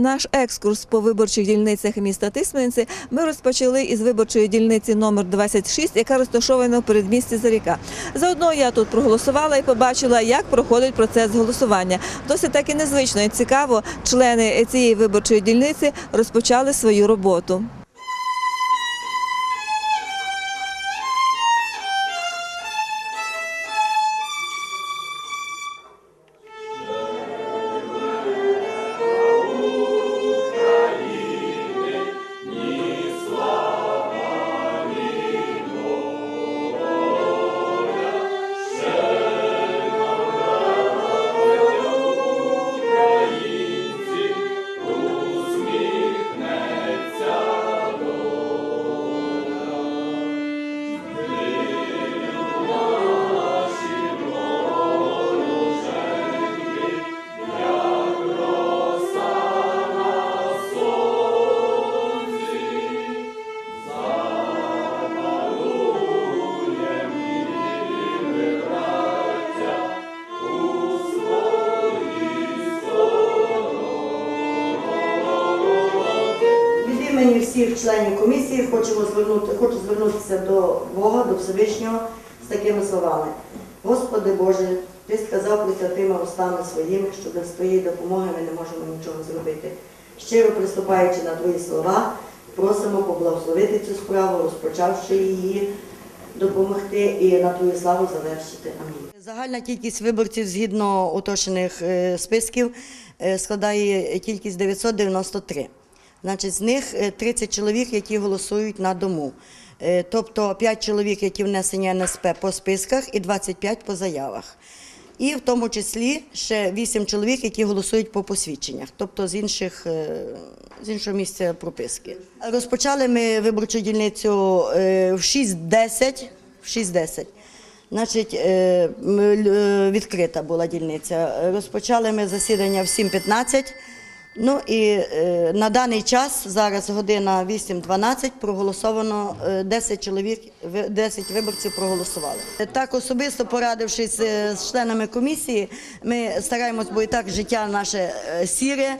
Наш екскурс по виборчих дільницях міста Тисменці ми розпочали із виборчої дільниці номер 26, яка розташована в передмісті Заріка. Заодно я тут проголосувала і побачила, як проходить процес голосування. Досить так і незвично і цікаво, члени цієї виборчої дільниці розпочали свою роботу. Імені всіх членів комісії хочемо звернути, хочу звернутися до Бога, до Всевишнього з такими словами. Господи Боже, Ти сказав про святими устами своїми, що без Твоєї допомоги ми не можемо нічого зробити. Щиро приступаючи на Твої слова, просимо поблагословити цю справу, розпочавши її, допомогти і на Твою славу завершити. Амінь. Загальна кількість виборців згідно уточнених е, списків е, складає кількість 993. Значить, з них е, 30 чоловік, які голосують на дому. Е, Тобто 5 чоловік, які внесені НСП по списках, і 25 по заявах. І в тому числі ще 8 чоловік, які голосують по посвідченнях, тобто з інших е, з іншого місця прописки. Розпочали ми виборчу дільницю е, в 6.10. В 6.10. Значить, е, е, відкрита була дільниця. Розпочали ми засідання в 7.15. Ну і е, на даний час, зараз година 8.12, проголосовано е, 10 чоловік, ви- 10 виборців проголосували. Е, Так особисто порадившись е, з членами комісії, ми стараємось, бо і так життя наше е, сіре.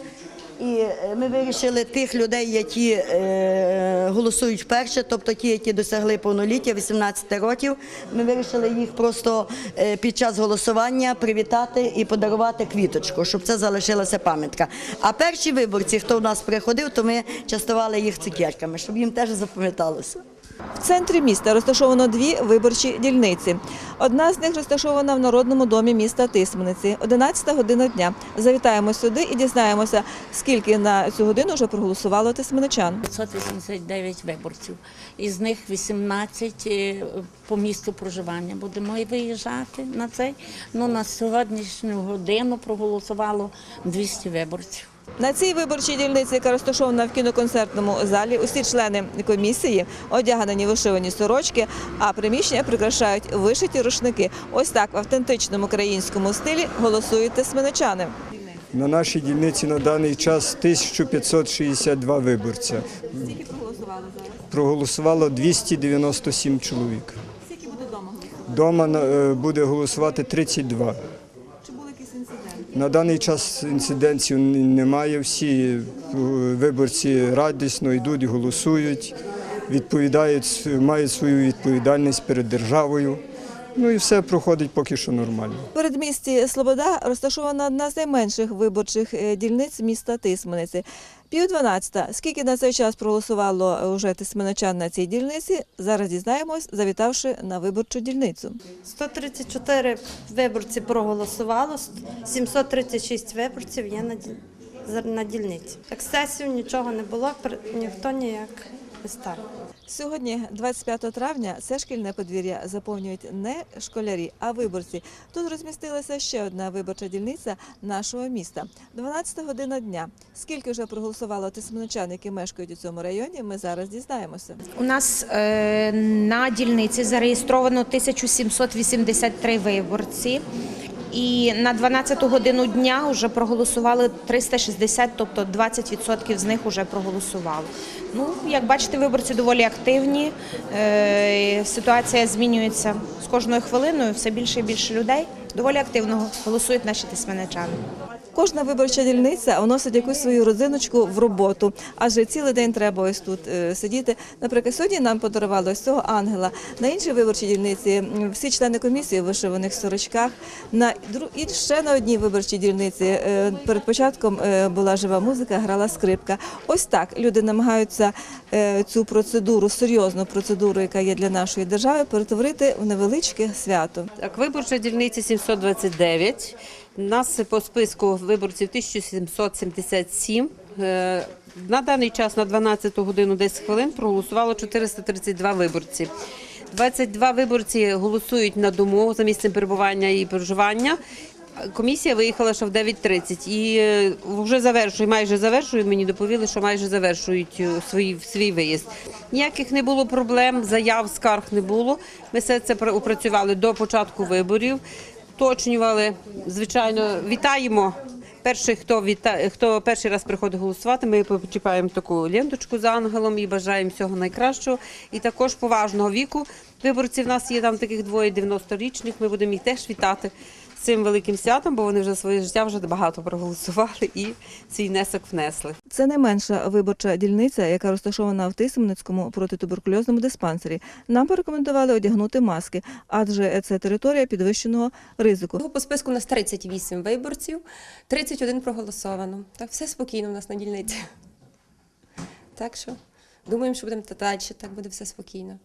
І е, ми вирішили тих людей, які е, голосують вперше, тобто ті, які досягли повноліття 18 років. Ми вирішили їх просто е, під час голосування привітати і подарувати квіточку, щоб це залишилася пам'ятка. А перші виборці, хто в нас приходив, то ми частували їх цукерками, щоб їм теж запам'яталося. В центрі міста розташовано дві виборчі дільниці. Одна з них розташована в Народному домі міста Тисмениці. 11 година дня. Завітаємо сюди і дізнаємося, скільки на цю годину вже проголосувало тисменичан. 589 виборців. Із них 18 е, по місту проживання. Будемо і виїжджати на цей. Ну, на сьогоднішню годину проголосувало 200 виборців. На цій виборчій дільниці, яка розташована в кіноконцертному залі, усі члени комісії одягнені вишивані сорочки, а приміщення прикрашають вишиті рушники. Ось так в автентичному українському стилі голосують тисменичани. На нашій дільниці на даний час 1562 виборця. Скільки проголосували зараз? Проголосувало 297 чоловік. Скільки буде голосувати? Дома е, буде голосувати 32. На даний час інцидентів немає. Всі е, виборці радісно йдуть, голосують, відповідають, мають свою відповідальність перед державою. Ну і все проходить поки що нормально. Передмісті Слобода розташована одна з найменших виборчих е, дільниць міста Тисмениці. Пів дванадцята. Скільки на цей час проголосувало вже тисменичан на цій дільниці? Зараз дізнаємось, завітавши на виборчу дільницю. 134 виборці проголосувало, 736 виборців є на, на дільниці. Ексцесів нічого не було, ніхто ніяк не став. Сьогодні, 25 травня, це шкільне подвір'я заповнюють не школярі, а виборці. Тут розмістилася ще одна виборча дільниця нашого міста. 12 година дня. Скільки вже проголосувало тисменичан, які мешкають у цьому районі, ми зараз дізнаємося. У нас е, на дільниці зареєстровано 1783 виборці. І на 12 годину дня вже проголосували 360, тобто 20% з них вже проголосували. Ну, як бачите, виборці доволі активні. Е, ситуація змінюється з кожною хвилиною. Все більше і більше людей доволі активно голосують наші тисменичани. Кожна виборча дільниця вносить якусь свою родзиночку в роботу, адже цілий день треба ось тут е, сидіти. Наприклад, сьогодні нам подарували ось цього ангела. На іншій виборчій дільниці всі члени комісії в вишиваних сорочках. На і ще на одній виборчій дільниці е, перед початком е, була жива музика, грала скрипка. Ось так люди намагаються цю процедуру, серйозну процедуру, яка є для нашої держави, перетворити в невеличке свято. Так, виборча дільниця 729. Нас по списку виборців 1777. Е, На даний час на 12 годину 10 хвилин проголосувало 432 виборці. 22 виборці голосують на дому за місцем перебування і проживання. Комісія виїхала ще в 9.30 і е, вже завершує, майже завершує. Мені доповіли, що майже завершують е, свій, свій виїзд. Ніяких не було проблем, заяв, скарг не було. Ми все це пра- опрацювали до початку виборів, уточнювали. Звичайно, вітаємо. Перших, хто віта... хто перший раз приходить голосувати, ми почіпаємо таку ленточку з ангелом і бажаємо всього найкращого. І також поважного віку. виборців. У нас є там таких двоє 90-річних. Ми будемо їх теж вітати цим великим святом, бо вони вже своє життя вже багато проголосували і свій внесок внесли. Це найменша виборча дільниця, яка розташована в Тисменницькому протитуберкульозному диспансері. Нам порекомендували одягнути маски, адже це територія підвищеного ризику. По списку у нас 38 виборців, 31 проголосовано. Так, все спокійно у нас на дільниці. Так що думаємо, що будемо далі, так буде все спокійно.